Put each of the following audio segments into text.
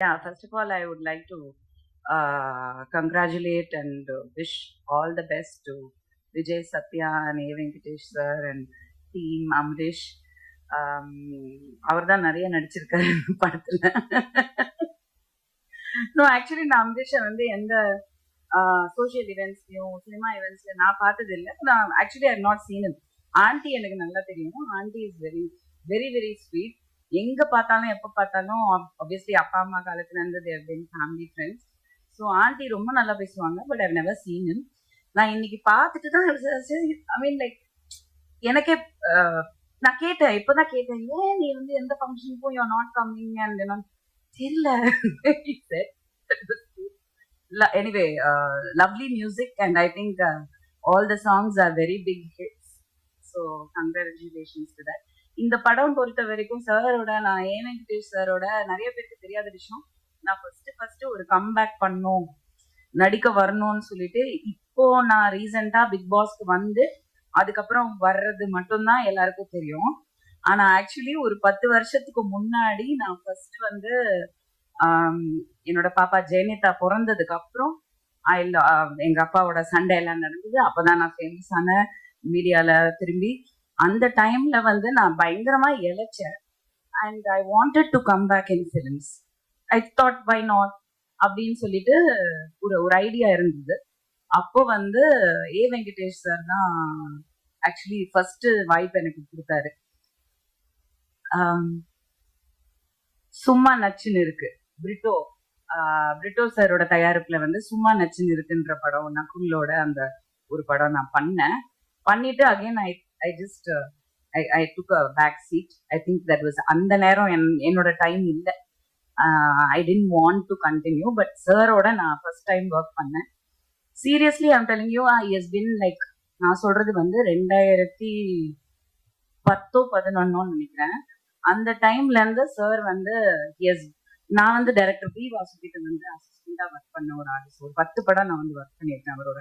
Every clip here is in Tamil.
Yeah, first of all, I would like to uh, congratulate and wish all the best to Vijay Satya and A. Venkatesh sir and team Amrish. Um, அவர் தான் நிறைய நடிச்சிருக்காரு படத்துல. நோ ஆக்சுவலி நான் அம்ரிஷை வந்து எந்த சோஷியல் இவெண்ட்ஸ்லையும் சினிமா இவெண்ட்ஸ்ல நான் பார்த்தது இல்லை நான் actually I not seen aunty எனக்கு நல்லா தெரியும். Aunty is very very very sweet எங்க பார்த்தாலும் எப்ப பார்த்தாலும் ஆப்வியஸ்லி அப்பா அம்மா காலத்துல இருந்து there been family friends so aunty ரொம்ப நல்லா பேசுவாங்க பட் ஐவ் நெவர் சீன் நான் இன்னைக்கு பார்த்துட்டு தான் ஐ மீன் லைக் எனக்கே நான் கேட்டேன் இப்பதான் கேட்டேன் ஏன் நீ வந்து எந்த ஃபங்க்ஷனுக்கும் யூ நாட் கம்மிங் அண்ட் நான் தெரியல. Anyway lovely music and I think all the songs are very big hits so congratulations to that இந்த படம் பொறுத்த வரைக்கும் சாரோட நான் ஏ வெங்கடேஷ் சாரோட நிறைய பேருக்கு தெரியாத விஷயம். நான் ஃபர்ஸ்ட் ஃபர்ஸ்ட் ஒரு கம்பேக் பண்ணும். நடிக்க வரணும்னு சொல்லிட்டு இப்போ நான் ரீசெண்டா பிக் பாஸ்க்கு வந்து அதுக்கப்புறம் வர்றது மட்டும்தான் எல்லாருக்கும் தெரியும். ஆனா ஆக்சுவலி ஒரு பத்து வருஷத்துக்கு முன்னாடி நான் ஃபர்ஸ்ட் வந்து என்னோட பாப்பா ஜெயனிதா பிறந்ததுக்கு அப்புறம் எங்க அப்பாவோட சண்டை எல்லாம் நடந்தது. அப்பதான் நான் ஃபேமஸான மீடியால திரும்பி அந்த டைம்ல வந்து நான் பயங்கரமா இழைச்சேன். And I wanted to come back in films I thought by not அப்படின்னு சொல்லிட்டு ஒரு ஒரு ஐடியா இருந்தது. அப்போ வந்து ஏ வெங்கடேஷ் சார் தான் ஆக்சுவலி ஃபர்ஸ்ட் வாய்ப்பு எனக்கு கொடுத்தாரு. Um, சும்மா நச்சுன்னு இருக்கு. பிரிட்டோ ஆஹ் பிரிட்டோ சாரோட தயாரிப்புல வந்து சும்மா நச்சுன்னு இருக்குன்ற படம் நக்குள்ளோட அந்த ஒரு படம் நான் பண்ணேன். பண்ணிட்டு again I I just I I took a back seat I think that was அந்த நேரம் என் என்னோட டைம் இல்லை. I didn't want to continue but சாரோட நான் ஃபர்ஸ்ட் டைம் ஒர்க் பண்ணேன். Seriously I'm telling you I is been like நான் சொல்றது வந்து ரெண்டாயிரத்தி பத்தோ பதினொன்னோன்னு நினைக்கிறேன். அந்த டைம்ல இருந்து சார் வந்து எஸ் நான் வந்து டைரக்டர் பி வாசுகிட்ட வந்து அசிஸ்டண்டா ஒர்க் பண்ண ஒரு ஆர்டிஸ்ட் ஒரு பத்து படம் நான் வந்து ஒர்க் பண்ணியிருக்கேன் அவரோட.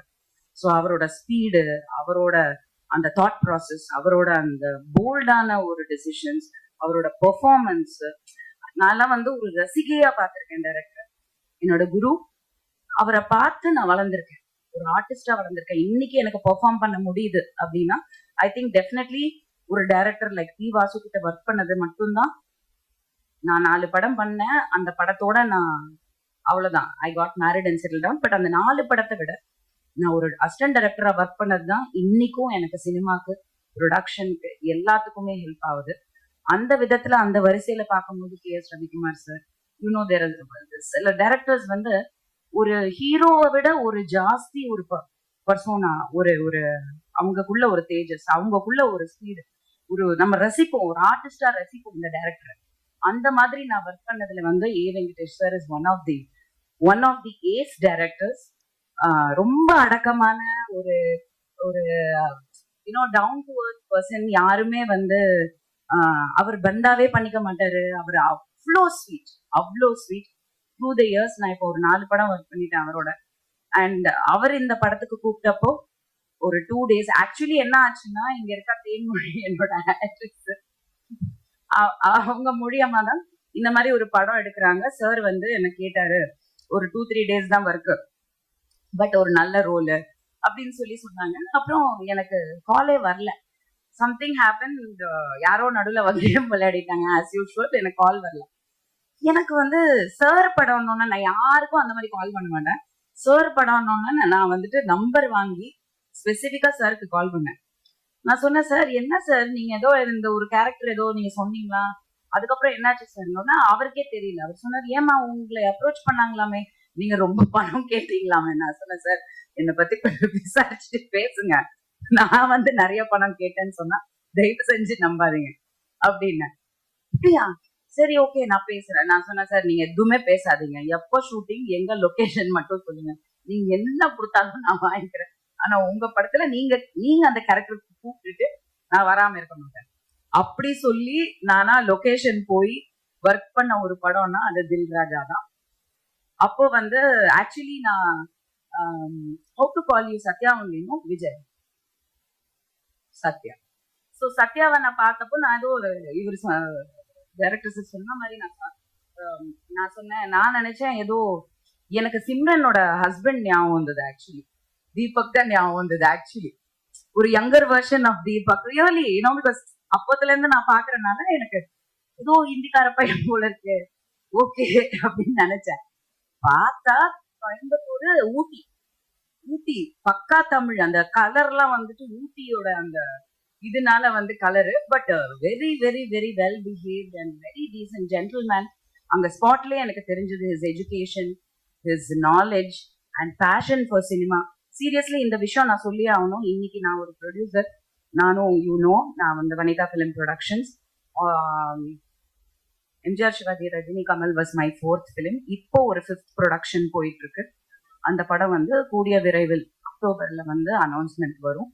ஸோ அவரோட ஸ்பீடு அவரோட அந்த தாட் ப்ராசஸ் அவரோட அந்த போல்டான ஒரு டெசிஷன்ஸ் அவரோட பெர்ஃபார்மன்ஸ் நான்லாம் வந்து ஒரு ரசிகையா பார்த்திருக்கேன் டேரக்டர் என்னோட குரு அவரை பார்த்து நான் வளர்ந்திருக்கேன். ஒரு ஆர்டிஸ்டா வளர்ந்திருக்கேன். இன்னைக்கு எனக்கு பெர்ஃபார்ம் பண்ண முடியுது அப்படின்னா ஐ திங்க் டெஃபினெட்லி ஒரு டைரக்டர் லைக் பி வாசு கிட்ட ஒர்க் பண்ணது மட்டும்தான். நான் நாலு படம் பண்ணேன். அந்த படத்தோட நான் அவ்வளவுதான். I got married and settle down but அந்த நாலு படத்தை விட நான் ஒரு அசிஸ்டன்ட் டைரக்டரா ஒர்க் பண்ணது தான் இன்னைக்கும் எனக்கு சினிமாக்கு ப்ரொடக்ஷனுக்கு எல்லாத்துக்குமே ஹெல்ப் ஆகுது. அந்த விதத்துல அந்த வரிசையில பார்க்கும்போது K S Ravikumar sir you know there சில டைரக்டர்ஸ் வந்து ஒரு ஹீரோவை விட ஒரு ஜாஸ்தி ஒரு பர்சோனா ஒரு ஒரு அவங்கக்குள்ள ஒரு தேஜஸ் அவங்கக்குள்ள ஒரு ஸ்பீடு ஒரு நம்ம ரசிப்போம் ஒரு ஆர்டிஸ்டா ரசிப்போம் இந்த டைரக்டர் அந்த மாதிரி நான் ஒர்க் பண்ணதுல வந்து A Venkatesh sir is one of the one of the ace directors ரொம்ப அடக்கமான ஒரு ஒரு you know down to earth person யாருமே வந்து அவர் பந்தாவே பண்ணிக்க மாட்டாரு. அவர் அவ்வளோ ஸ்வீட் அவ்வளோ ஸ்வீட் த்ரூ த இயர்ஸ் நான் இப்போ ஒரு நாலு படம் ஒர்க் பண்ணிட்டேன் அவரோட. அண்ட் அவர் இந்த படத்துக்கு கூப்பிட்டப்போ ஒரு டூ டேஸ் ஆக்சுவலி என்ன ஆச்சுன்னா இங்க இருக்க தேன்மொழி என்னோட ஆக்ட்ரஸ் அவங்க மூலியமா தான் இந்த மாதிரி ஒரு படம் எடுக்கிறாங்க. சார் வந்து என்ன கேட்டாரு ஒரு டூ த்ரீ டேஸ் தான் ஒர்க்கு பட் ஒரு நல்ல ரோலு அப்படின்னு சொல்லி சொன்னாங்க. அப்புறம் எனக்கு காலே வரல. சம்திங் ஹேப்பன் யாரோ நடுவில் வந்து விளையாடிட்டாங்க. ஆஸ் யூஷுவல் எனக்கு கால் வரல. எனக்கு வந்து சார் படம்னோன்னா நான் யாருக்கும் அந்த மாதிரி கால் பண்ண மாட்டேன். சார் படம்னோன்னா நான் வந்துட்டு நம்பர் வாங்கி ஸ்பெசிஃபிக்காக சாருக்கு கால் பண்ணேன். நான் சொன்னேன் சார் என்ன சார் நீங்க ஏதோ இந்த ஒரு கேரக்டர் ஏதோ நீங்க சொன்னீங்களா? அதுக்கப்புறம் என்னாச்சு சார் அவருக்கே தெரியல. அவர் சொன்னார் ஏமா உங்களை அப்ரோச் பண்ணாங்களாமே? நீங்க ரொம்ப பணம் கேட்டீங்களாமே நான் சொன்னேன் சார். என்னை பத்தி கொஞ்சம் விசாரிச்சுட்டு பேசுங்க. நான் வந்து நிறைய பணம் கேட்டேன்னு சொன்னா தயவு செஞ்சு நம்பாதீங்க. அப்படின்னு. அப்படியா? சரி ஓகே நான் பேசுறேன். நான் சொன்னேன் சார் நீங்க எதுவுமே பேசாதீங்க. எப்போ ஷூட்டிங் எங்க லொகேஷன் மட்டும் சொல்லுங்க. நீங்க என்ன கொடுத்தாலும் நான் வாங்கிக்கிறேன். ஆனா உங்க படத்துல நீங்க நீங்க அந்த கேரக்டருக்கு கூப்பிட்டுட்டு நான் வராம இருக்க மாட்டேன். அப்படி சொல்லி நானா லொகேஷன் போய் ஒர்க் பண்ண ஒரு படம்னா அது தில் ராஜா தான். அப்போ வந்து ஆக்சுவலி நான் how to call you Sathya ஒன்லினும் Vijay. Sathya. So சத்யாவை நான் பார்த்தப்போ நான் ஏதோ ஒரு இவர் டைரக்டர்ஸ் சொன்ன மாதிரி நான் um, நான் சொன்னேன். நான் நினைச்சேன் ஏதோ எனக்கு சிம்ரனோட ஹஸ்பண்ட் ஞாபகம் வந்தது ஆக்சுவலி தீபக் தான் ஞாபகம் வந்தது ஆக்சுவலி ஒரு younger version of Deepak. Really you know because அப்பத்துல இருந்து நான் பாக்குறதுனால எனக்கு ஏதோ ஹிந்திக்கார பையன் போல இருக்கு. ஓகே அப்படின்னு நினைச்சேன். பார்த்தா கோயம்புத்தூர் ஊட்டி. ஊட்டி பக்கா தமிழ். அந்த கலர்லாம் வந்துட்டு ஊட்டியோட அந்த இதனால வந்து colour. But very very very well behaved and very decent gentleman அங்க ஸ்பாட்லயே எனக்கு தெரிஞ்சது his education his knowledge and passion for cinema seriously இந்த விஷயம் நான் சொல்லி ஆகணும். இன்னைக்கு நான் ஒரு ப்ரொடியூசர் நானும் யூ நான் வந்து Vanitha film productions MGR Sivaji Rajini Kamal was my fourth film இப்போ ஒரு ஃபிஃப்த் ப்ரொடக்ஷன் போயிட்டு இருக்கு அந்த படம் வந்து கூடிய விரைவில் அக்டோபர்ல வந்து அனௌன்ஸ்மெண்ட் வரும்.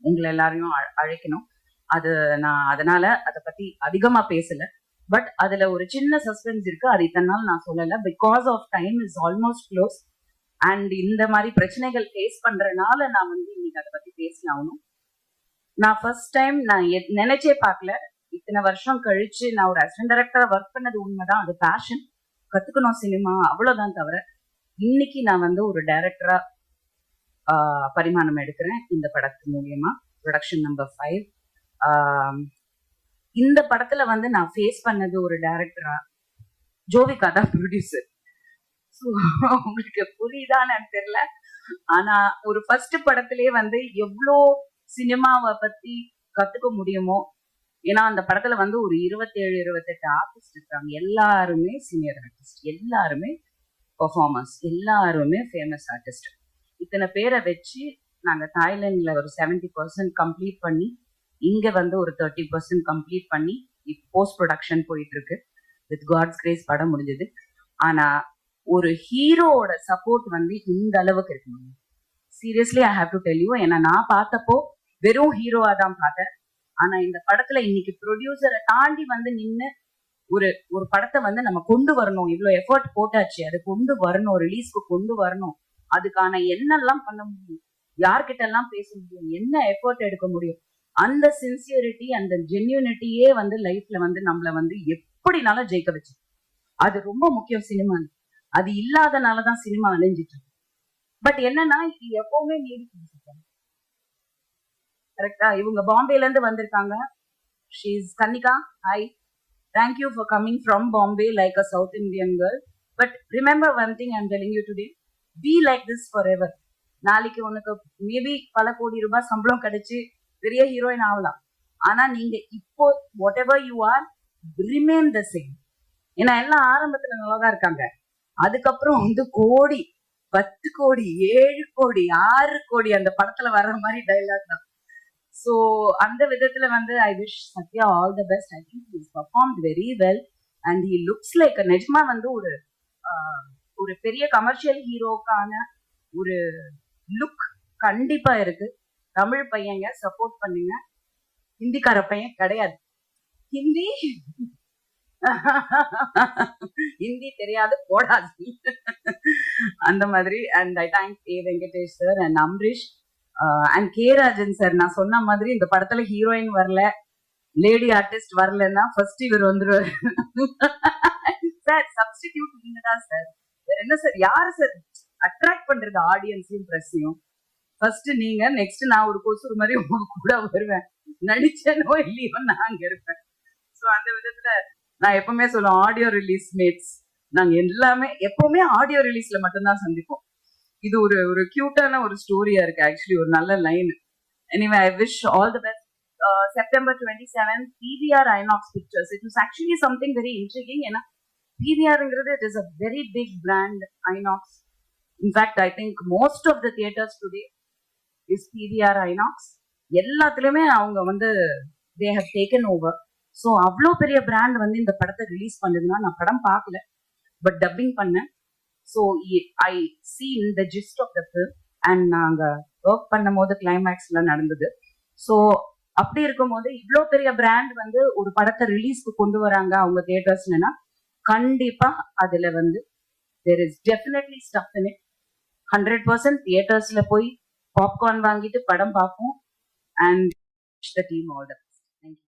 உங்களை எல்லாரையும் அழைக்கணும். அது நான் அதனால அதை பத்தி அதிகமா பேசல. பட் அதுல ஒரு சின்ன சஸ்பென்ஸ் இருக்கு. அது இத்தனை நாள் நான் சொல்லல. Because of time is almost close and இந்த மாதிரி பிரச்சனைகள் ஃபேஸ் பண்றதுனால நான் வந்து இன்னைக்கு அதை பத்தி பேசலாகணும் நான் ஃபர்ஸ்ட் டைம் நான் நினைச்சே பார்க்கல. இத்தனை வருஷம் கழிச்சு நான் ஒரு அசிஸ்டன்ட் டைரக்டரா ஒர்க் பண்ணது உண்மைதான். அது பேஷன் கத்துக்கணும் சினிமா அவ்வளவுதான் தவிர இன்னைக்கு நான் வந்து ஒரு டைரக்டரா பரிமாணம் எடுக்கிறேன் இந்த படத்து மூலியமா. ப்ரொடக்ஷன் நம்பர் ஃபைவ் இந்த படத்துல வந்து நான் ஃபேஸ் பண்ணது ஒரு டைரக்டரா ஜோவிகா தான் ப்ரொடியூசர் உங்களுக்கு புரியுதான்னு எனக்கு தெரியல. ஆனா ஒரு ஃபர்ஸ்ட் படத்திலே வந்து எவ்வளோ சினிமாவை பத்தி கத்துக்க முடியுமோ ஏன்னா அந்த படத்துல வந்து ஒரு இருபத்தேழு இருபத்தெட்டு ஆர்டிஸ்ட் இருக்காங்க. எல்லாருமே சீனியர் ஆர்டிஸ்ட் எல்லாருமே பர்ஃபார்மர்ஸ் எல்லாருமே ஃபேமஸ் ஆர்டிஸ்ட் இத்தனை பேரை வச்சு நாங்க தாய்லாந்துல ஒரு 70% பர்சன்ட் கம்ப்ளீட் பண்ணி இங்க வந்து ஒரு தேர்ட்டி பர்சன்ட் கம்ப்ளீட் பண்ணி போஸ்ட் ப்ரொடக்ஷன் போயிட்டு இருக்கு வித் காட்ஸ் கிரேஸ் படம் முடிஞ்சது. ஆனா ஒரு ஹீரோவோட சப்போர்ட் வந்து இந்த அளவுக்கு இருக்கணும் seriously I have to tell you ஏன்னா நான் பார்த்தப்போ வெறும் ஹீரோவா தான் பார்த்தேன். ஆனா இந்த படத்துல இன்னைக்கு ப்ரொடியூசரை தாண்டி வந்து நின்னு ஒரு ஒரு படத்தை வந்து நம்ம கொண்டு வரணும். இவ்வளவு எஃபர்ட் போட்டாச்சு. அது கொண்டு வரணும். ரிலீஸ்க்கு கொண்டு வரணும். அதுக்கான என்னெல்லாம் பண்ண முடியும்? யார்கிட்ட எல்லாம் பேச முடியும்? என்ன எஃபர்ட் எடுக்க முடியும்? அந்த சின்சியரிட்டி அந்த ஜென்யூனிட்டியே வந்து லைஃப்ல வந்து நம்மள வந்து எப்படினாலும் ஜெயிக்க வச்சு அது ரொம்ப முக்கியம் சினிமா அது இல்லாதனாலதான் சினிமா அழிஞ்சிட்டு இருக்கு. பட் என்னன்னா இது எப்பவுமே நீடிச்சு கரெக்டா இவங்க பாம்பேல இருந்து வந்திருக்காங்க she's Kannika hi thank you for coming from Bombay like a South Indian girl but remember one thing I'm telling you today be like this forever நாளைக்கு உனக்கு மேபி பல கோடி ரூபாய் சம்பளம் கிடைச்சு பெரிய ஹீரோயின் ஆகலாம். ஆனா நீங்க இப்போ whatever you are remain the same ஏன்னா எல்லாம் ஆரம்பத்துல நல்லாதான் இருக்காங்க. அதுக்கப்புறம் வந்து கோடி பத்து கோடி ஏழு கோடி ஆறு கோடி அந்த படத்துல வர்ற மாதிரி டைலாக் தான். ஸோ அந்த விதத்தில் வந்து I wish Sathya all the best I think he's perform very well and he looks like நிஜமா வந்து ஒரு ஒரு பெரிய கமர்ஷியல் ஹீரோக்கான ஒரு லுக் கண்டிப்பா இருக்கு. தமிழ் பையங்க சப்போர்ட் பண்ணுங்க. ஹிந்திக்கார பையன் கிடையாது. ஹிந்தி ஹிந்தி தெரியாது போடாது. அந்த மாதிரி. And I thank A Venkatesh sir and Amrish and K Rajan sir நான் சொன்ன மாதிரி இந்த படத்துல ஹீரோயின் வரல லேடி ஆர்டிஸ்ட் வரலன்னா ஃபர்ஸ்ட் இவர் வந்துருவாரு. சார் சப்ஸ்டிடியூட் நீங்க தான் சார் வேற என்ன சார் யாரு சார் அட்ராக்ட் பண்றது ஆடியன்ஸையும் ப்ரெஸ்ஸையும் ஃபர்ஸ்ட் நீங்க நெக்ஸ்ட் நான் ஒரு கொசுறு மாதிரி உங்க கூட வருவேன். நடிச்சனோ இல்லையோ நான் அங்க இருப்பேன். ஸோ அந்த விதத்துல நான் எப்பவுமே சொல்லுவேன் ஆடியோ ரிலீஸ் மேட்ஸ் நாங்க எல்லாமே எப்பவுமே ஆடியோ ரிலீஸ்ல மட்டும்தான் சந்திப்போம். இது ஒரு ஒரு கியூட்டான ஒரு ஸ்டோரியா இருக்கு ஆக்சுவலி ஒரு நல்ல line anyway I wish all the best September twenty seven PVR INOX pictures it is actually something very intriguing ஏன்னா பிவிஆருங்கிறது it is a very big brand INOX in fact I think most of the theatres today is PVR INOX எல்லாத்துலயுமே அவங்க வந்து they have taken over so அவ்வளோ பெரிய பிராண்ட் வந்து இந்த படத்தை ரிலீஸ் பண்ணுதுன்னா நான் படம் பார்க்கல. பட் டப்பிங் பண்ணேன். So I seen in the gist of the film and நாங்கள் ஒர்க் பண்ணும் போது கிளைமேக்ஸ்ல நடந்தது. ஸோ அப்படி இருக்கும்போது இவ்வளோ பெரிய பிராண்ட் வந்து ஒரு படத்தை ரிலீஸ்க்கு கொண்டு வராங்க அவங்க தியேட்டர்ஸ்னா கண்டிப்பா அதுல வந்து there is definitely stuff in it hundred percent தியேட்டர்ஸ்ல போய் பாப்கார்ன் வாங்கிட்டு படம் பார்ப்போம் and the team all the